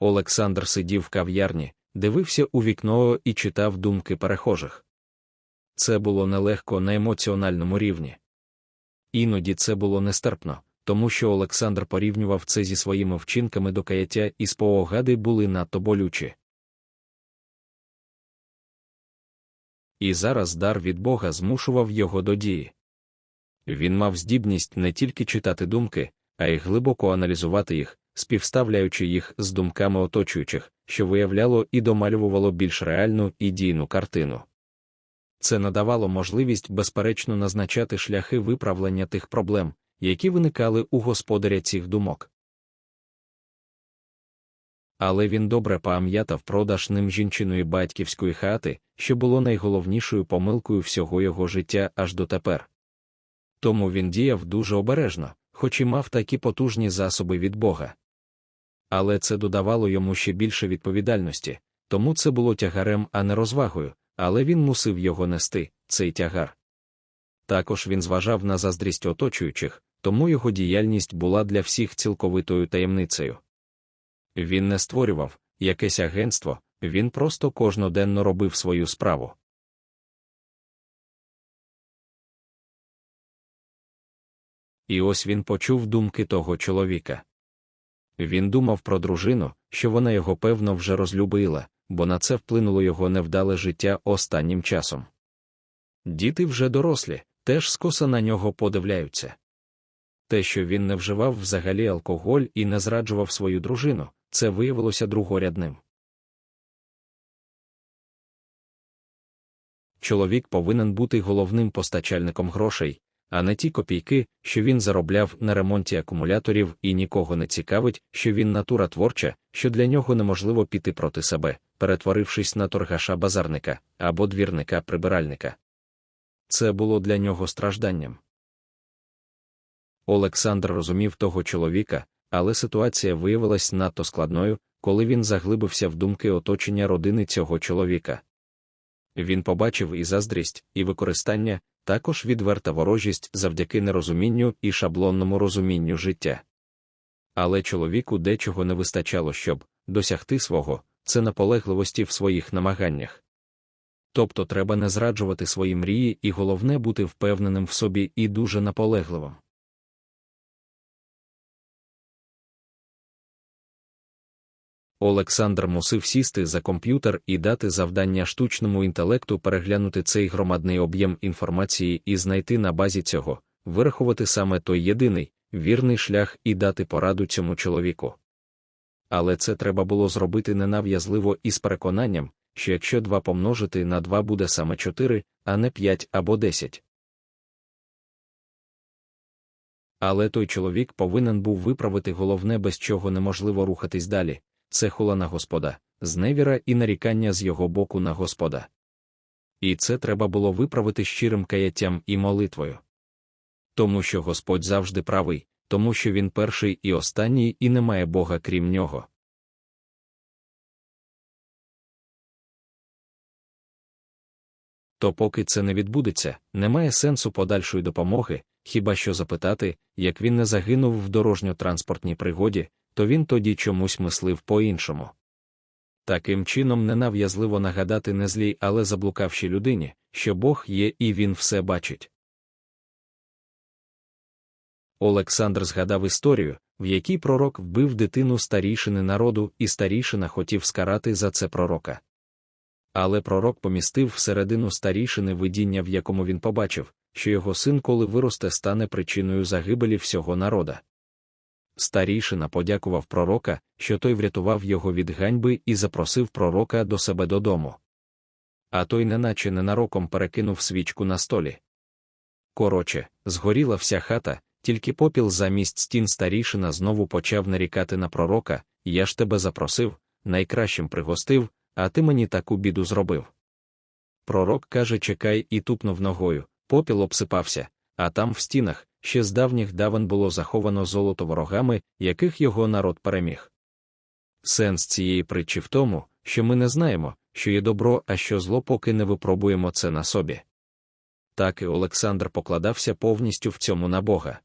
Олександр сидів в кав'ярні, дивився у вікно і читав думки перехожих. Це було нелегко на емоціональному рівні. Іноді це було нестерпно, тому що Олександр порівнював це зі своїми вчинками до каяття і споогади були надто болючі. І зараз дар від Бога змушував його до дії. Він мав здібність не тільки читати думки, а й глибоко аналізувати їх, співставляючи їх з думками оточуючих, що виявляло і домалювало більш реальну і дійну картину. Це надавало можливість безперечно назначати шляхи виправлення тих проблем, які виникали у господаря цих думок. Але він добре пам'ятав продаж ним жінчиної батьківської хати, що було найголовнішою помилкою всього його життя аж дотепер. Тому він діяв дуже обережно, хоч і мав такі потужні засоби від Бога. Але це додавало йому ще більше відповідальності, тому це було тягарем, а не розвагою, але він мусив його нести, цей тягар. Також він зважав на заздрість оточуючих, тому його діяльність була для всіх цілковитою таємницею. Він не створював якесь агентство, він просто кожноденно робив свою справу. І ось він почув думки того чоловіка. Він думав про дружину, що вона його певно вже розлюбила, бо на це вплинуло його невдале життя останнім часом. Діти вже дорослі, теж скоса на нього подивляються. Те, що він не вживав взагалі алкоголь і не зраджував свою дружину, це виявилося другорядним. Чоловік повинен бути головним постачальником грошей, а не ті копійки, що він заробляв на ремонті акумуляторів і нікого не цікавить, що він натура творча, що для нього неможливо піти проти себе, перетворившись на торгаша базарника або двірника прибиральника. Це було для нього стражданням. Олександр розумів того чоловіка, але ситуація виявилась надто складною, коли він заглибився в думки оточення родини цього чоловіка. Він побачив і заздрість, і використання, також відверта ворожість завдяки нерозумінню і шаблонному розумінню життя. Але чоловіку дечого не вистачало, щоб досягти свого, це наполегливості в своїх намаганнях. Тобто треба не зраджувати свої мрії і головне бути впевненим в собі і дуже наполегливим. Олександр мусив сісти за комп'ютер і дати завдання штучному інтелекту переглянути цей громадний об'єм інформації і знайти на базі цього, вирахувати саме той єдиний, вірний шлях і дати пораду цьому чоловіку. Але це треба було зробити ненав'язливо і з переконанням, що якщо 2 помножити на 2 буде саме 4, а не 5 або 10. Але той чоловік повинен був виправити головне, без чого неможливо рухатись далі це хула на Господа, зневіра і нарікання з його боку на Господа. І це треба було виправити щирим каяттям і молитвою. Тому що Господь завжди правий, тому що він перший і останній, і немає Бога крім нього. То поки це не відбудеться, немає сенсу подальшої допомоги, хіба що запитати, як він не загинув в дорожньо-транспортній пригоді, то він тоді чомусь мислив по-іншому. Таким чином ненав'язливо нагадати не злій, але заблукавшій людині, що Бог є і він все бачить. Олександр згадав історію, в якій пророк вбив дитину старішини народу, і старішина хотів скарати за це пророка. Але пророк помістив всередину старішини видіння, в якому він побачив, що його син, коли виросте, стане причиною загибелі всього народа. Старішина подякував пророка, що той врятував його від ганьби і запросив пророка до себе додому. А той, неначе ненароком перекинув свічку на столі. Короче, згоріла вся хата, тільки попіл замість стін старішина знову почав нарікати на пророка Я ж тебе запросив, найкращим пригостив, а ти мені таку біду зробив. Пророк каже Чекай і тупнув ногою, попіл обсипався, а там в стінах, ще з давніх давен було заховано золото ворогами, яких його народ переміг. Сенс цієї притчі в тому, що ми не знаємо, що є добро, а що зло, поки не випробуємо це на собі. Так і Олександр покладався повністю в цьому на Бога.